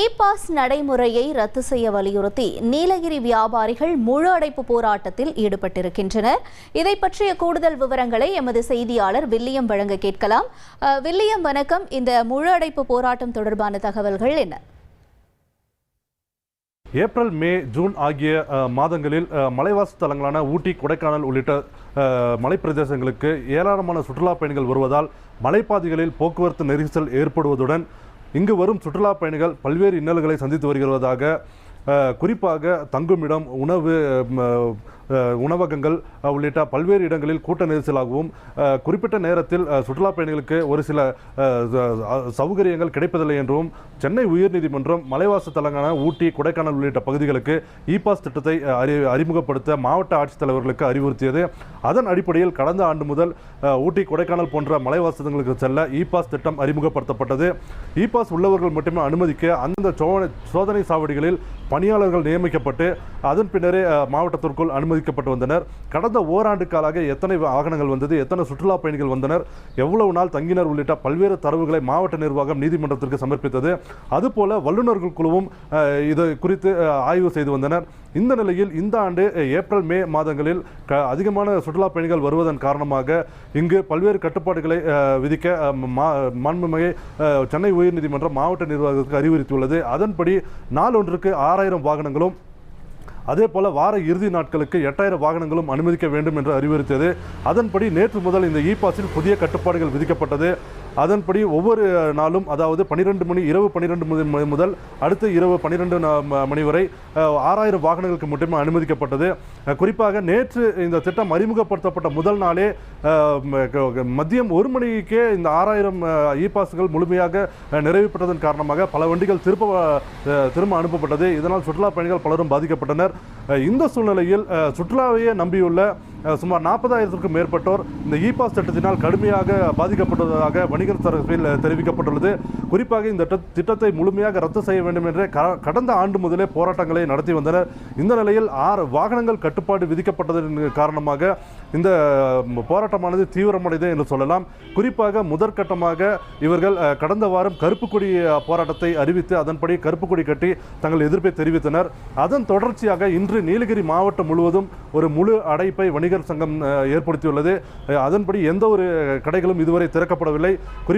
E pass நடைமுறையை ரத்து செய்ய வலியுறுத்தி நீலகிரி வியாபாரிகள் முழு அடைப்பு போராட்டத்தில் ஈடுபட்டிருக்கின்றனர். இதை பற்றிய கூடுதல் விவரங்களை எமது செய்தியாளர் வில்லியம் வழங்க கேட்கலாம். வில்லியம் வணக்கம். இந்த முழு அடைப்பு போராட்டம் தொடர்பான தகவல்கள் என்ன? ஏப்ரல் மே ஜூன் ஆகிய மாதங்களில் மலைவாசி மலைவாச தலங்களான ஊட்டி கொடைக்கானல் உள்ளிட்ட மலைப்பிரதேசங்களுக்கு ஏராளமான சுற்றுலா பயணிகள் வருவதால் மலைப்பாதைகளில் போக்குவரத்து நெரிசல் ஏற்படுவதுடன் இங்கு வரும் சுற்றுலா பயணிகள் பல்வேறு இன்னல்களை சந்தித்து வருகிறதாக குறிப்பாக தங்குமிடம் உணவு உணவகங்கள் உள்ளிட்ட பல்வேறு இடங்களில் கூட்ட நெரிசலாகவும் குறிப்பிட்ட நேரத்தில் சுற்றுலா பயணிகளுக்கு ஒரு சில சௌகரியங்கள் கிடைப்பதில்லை என்றும் சென்னை உயர்நீதிமன்றம் மலைவாச தலங்கான ஊட்டி கொடைக்கானல் உள்ளிட்ட பகுதிகளுக்கு இ பாஸ் திட்டத்தை அறி அறிமுகப்படுத்த மாவட்ட ஆட்சித்தலைவர்களுக்கு அறிவுறுத்தியது. அதன் அடிப்படையில் கடந்த ஆண்டு முதல் ஊட்டி கொடைக்கானல் போன்ற மலைவாசங்களுக்கு செல்ல இ பாஸ் திட்டம் அறிமுகப்படுத்தப்பட்டது. இ பாஸ் உள்ளவர்கள் மட்டுமே அனுமதிக்க அந்தந்த சோதனை சோதனை சாவடிகளில் பணியாளர்கள் நியமிக்கப்பட்டு அதன் பின்னரே மாவட்டத்திற்குள் அனுமதி அனுமதிக்கப்பட்டு வந்தனர். கடந்த ஓராண்டு காலாக எத்தனை வாகனங்கள் வந்தது எத்தனை சுற்றுலா பயணிகள் வந்தனர் எவ்வளவு நாள் தங்கினர் உள்ளிட்ட பல்வேறு தரவுகளை மாவட்ட நிர்வாகம் நீதிமன்றத்திற்கு சமர்ப்பித்தது. அதுபோல வல்லுநர்கள் குழுவும் இது குறித்து ஆய்வு செய்து வந்தனர். இந்த நிலையில் இந்த ஆண்டு ஏப்ரல் மே மாதங்களில் க அதிகமான சுற்றுலா பயணிகள் வருவதன் காரணமாக இங்கு பல்வேறு கட்டுப்பாடுகளை விதிக்க மா- மாண்புமிகு சென்னை உயர்நீதிமன்றம் மாவட்ட நிர்வாகத்துக்கு அறிவுறுத்தியுள்ளது. அதன்படி நாளொன்றுக்கு ஆறாயிரம் வாகனங்களும் அதே போல வார இறுதி நாட்களுக்கு எட்டாயிரம் வாகனங்களும் அனுமதிக்க வேண்டும் என்று அறிவுறுத்தியது. அதன்படி நேற்று முதல் இந்த இ பாஸில் புதிய கட்டுப்பாடுகள் விதிக்கப்பட்டது. அதன்படி ஒவ்வொரு நாளும் அதாவது பன்னிரெண்டு மணி இரவு பன்னிரெண்டு மணி முதல் அடுத்து இரவு பன்னிரெண்டு மணி வரை ஆறாயிரம் வாகனங்களுக்கு மட்டுமே அனுமதிக்கப்பட்டது. குறிப்பாக நேற்று இந்த திட்டம் அறிமுகப்படுத்தப்பட்ட முதல் நாளே மதியம் ஒரு மணிக்கே இந்த ஆறாயிரம் இ பாஸ்கள் முழுமையாக நிறைவு பெற்றதன் காரணமாக பல வண்டிகள் திருப்ப திரும்ப அனுப்பப்பட்டது. இதனால் சுற்றுலா பயணிகள் பலரும் பாதிக்கப்பட்டனர். இந்த சூழ்நிலையில் சுற்றுலாவையே நம்பியுள்ள சுமார் நாற்பதாயிரத்திற்கும் மேற்பட்டோர் இந்த இ பாஸ் திட்டத்தினால் கடுமையாக பாதிக்கப்பட்டதாக வணிகர் தரப்பில் தெரிவிக்கப்பட்டுள்ளது. குறிப்பாக இந்த திட்டத்தை முழுமையாக ரத்து செய்ய வேண்டும் என்று க- கடந்த ஆண்டு முதலே போராட்டங்களை நடத்தி வந்தனர். இந்த நிலையில் ஆறு வாகனங்கள் கட்டுப்பாடு விதிக்கப்பட்டதன் காரணமாக இந்த போராட்டமானது தீவிரமடைது என்று சொல்லலாம். குறிப்பாக முதற்கட்டமாக இவர்கள் கடந்த வாரம் கருப்பு கொடி போராட்டத்தை அறிவித்து அதன்படி கருப்பு கொடி கட்டி தங்கள் எதிர்ப்பை தெரிவித்தனர். அதன் தொடர்ச்சியாக இன்று நீலகிரி மாவட்டம் முழுவதும் ஒரு முழு அடைப்பை வணிகர் சங்கம் ஏற்படுத்தியுள்ளது. அதன்படி எந்த ஒரு கடைகளும் இதுவரை திறக்கப்படவில்லை. குறிப்பாக